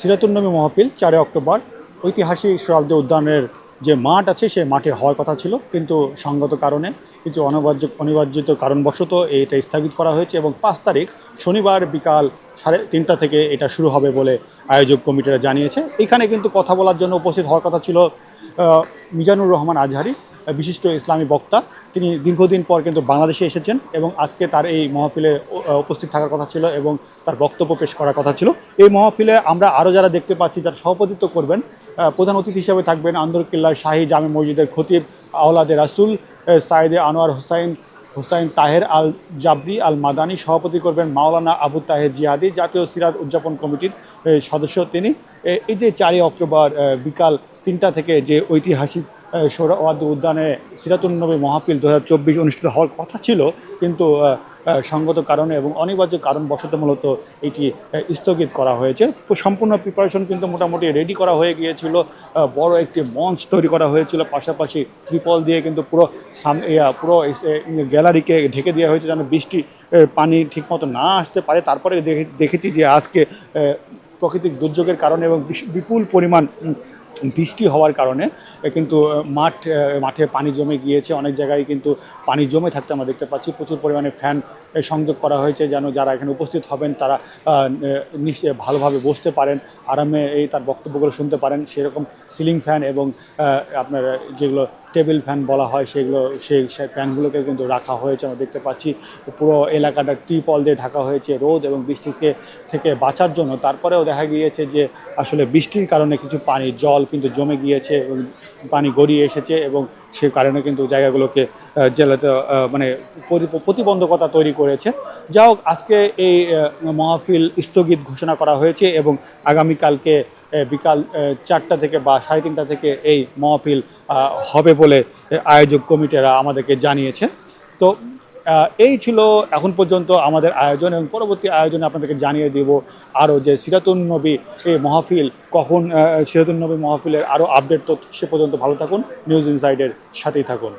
সিরাতুন্নবী মহাপিল চারে অক্টোবর। ঐতিহাসিক সোহরাওয়ার্দী উদ্যানের যে মাঠ আছে, সেই মাঠে হওয়ার কথা ছিল, কিন্তু সঙ্গত কারণে কিছু অনিবার্য, অনিবার্জিত কারণবশত এটা স্থগিত করা হয়েছে এবং পাঁচ তারিখ, শনিবার বিকাল সাড়ে তিনটা থেকে এটা শুরু হবে বলে আয়োজক কমিটিরা জানিয়েছে। এখানে কিন্তু কথা বলার জন্য উপস্থিত হওয়ার কথা ছিল মিজানুর রহমান আজহারি। বিশিষ্ট ইসলামী বক্তা। তিনি দীর্ঘদিন পর কিন্তু বাংলাদেশে এসেছেন এবং আজকে তার এই মহফিলে উপস্থিত থাকার কথা ছিল এবং তার বক্তব্য পেশ করার কথা ছিল। এই মহফিলে আমরা আরও যারা দেখতে পাচ্ছি, যারা সভাপতিত্ব করবেন প্রধান অতিথি হিসাবে থাকবেন আন্দরকিল্লা শাহী জামে মসজিদের খতিব আওলাদে রাসুল সাইদে আনোয়ার হোসাইন হোসাইন তাহের আল জাবরি আল মাদানি, সভাপতি করবেন মাওলানা আবু তাহের জিয়াদি জাতীয় সিরাজ উদযাপন কমিটির সদস্য তিনি। এই যে চারই অক্টোবর বিকাল তিনটা থেকে যে ঐতিহাসিক আহ, সোহরাওয়ার্দী উদ্যানে সিরাতুন্নবী মহাপিল দু হাজার চব্বিশ অনুষ্ঠিত হওয়ার কথা ছিল কিন্তু সঙ্গত কারণে এবং অনিবার্য কারণবশত মূলত এটি স্থগিত করা হয়েছে। সম্পূর্ণ প্রিপারেশন কিন্তু মোটামুটি রেডি করা হয়ে গিয়েছিল। বড় একটি মঞ্চ তৈরি করা হয়েছিল। পাশাপাশি ত্রিপল দিয়ে কিন্তু পুরো সাম- পুরো গ্যালারিকে ঢেকে দেওয়া হয়েছে যেন বৃষ্টি পানি ঠিকমতো না আসতে পারে। তারপরে দেখে- দেখেছি যে আজকে প্রাকৃতিক দুর্যোগের কারণে এবং বিপুল পরিমাণ বৃষ্টি হওয়ার কারণে কিন্তু মাঠ মাঠে পানি জমে গিয়েছে। অনেক জায়গায় কিন্তু পানি জমে থাকতে আমরা দেখতে পাচ্ছি। প্রচুর পরিমাণে ফ্যান সংযোগ করা হয়েছে যেন যারা এখানে উপস্থিত হবেন, তারা নিশ্চয় ভালোভাবে বসতে পারেন, আরামে এই তার বক্তব্যগুলো শুনতে পারেন। সেরকম সিলিং ফ্যান এবং আপনার যেগুলো টেবিল ফ্যান বলা হয়, সেগুলো সেই ফ্যানগুলোকে কিন্তু রাখা হয়েছে আমরা দেখতে পাচ্ছি। পুরো এলাকাটা টিপল দিয়ে ঢাকা হয়েছে রোদ এবং বৃষ্টিকে থেকে বাঁচার জন্য। তারপরেও দেখা গিয়েছে যে, আসলে বৃষ্টির কারণে কিছু পানি, জল কিন্তু জমে গিয়েছে এবং পানি গড়িয়ে এসেছে এবং সে কারণে কিন্তু জায়গাগুলোকে জেলাতে মানে প্রতি- প্রতিবন্ধকতা তৈরি করেছে। যা হোক, আজকে এই মাহফিল স্থগিত ঘোষণা করা হয়েছে এবং আগামীকালকে বিকাল চারটা থেকে বা সাড়ে তিনটা থেকে এই মহফিল হবে বলে আয়োজক কমিটিরা আমাদেরকে জানিয়েছে। তো এই ছিল এখন পর্যন্ত আমাদের আয়োজন এবং পরবর্তী আয়োজনে আপনাদেরকে জানিয়ে দিব আরও যে সিরাতুন্নবী এই মহাফিল, কখন সিরাতুন্নবী মহাফিলের আরও আপডেট তথ্য সে পর্যন্ত ভালো থাকুন নিউজ ইনসাইডের সাথেই থাকুন।